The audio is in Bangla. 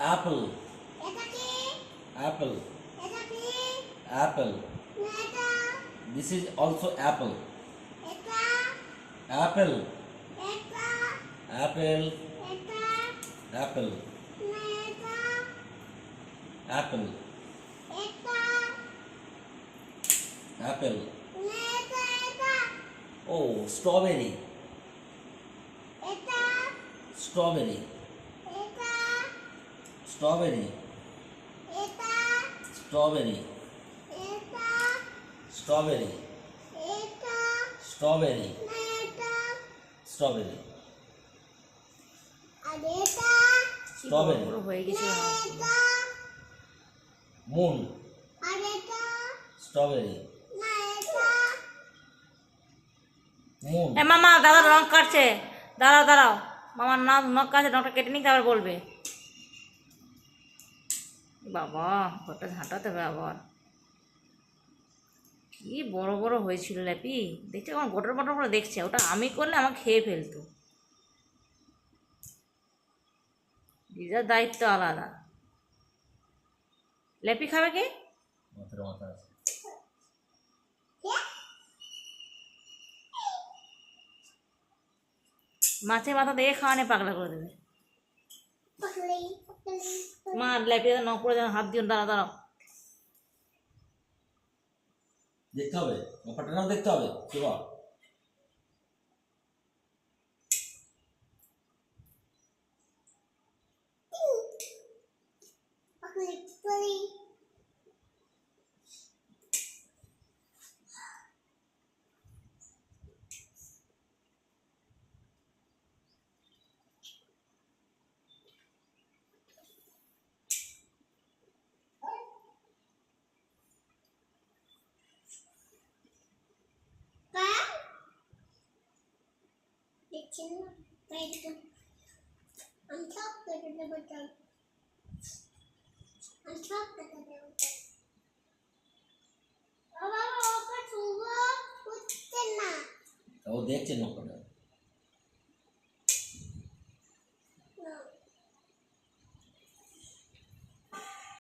apple apple apple this is also apple apple apple apple apple apple oh strawberry strawberry আর এটা কি বড় Strawberry. বড় হয়ে গেছে না এটা। moon আর এটা। strawberry না এটা। moon এ মামা দাদা রং কাটছে। দাঁড়াও দাঁড়াও। মামার নাম নখ কাটছে রংটা কেটে নিতে আবার বলবে। বাবা ঘরটা ঝাঁটাতে হবে আবার। কি বড় বড় হয়েছিল ল্যাপি। দেখছে আমার গোটর বটর করে দেখছে ওটা আমি করলে আমাকে খেয়ে ফেলতো। দিদার দায়িত্ব আলাদা। ল্যাপি খাবে কে? মাথার মাথা মাছে মাথা দিয়ে খাওয়ানে পাগলা করে দেবে। মা ল্যাপি নখ করে যেন হাত দিও দাঁড়া দাঁড়াও। দেখতে হবে ব্যাপারটাও দেখতে হবে কি বল পকলি পকলি কা দেখছেন না চল বাবা ওকে শুভ হচ্ছে না ও দেখছে নকটা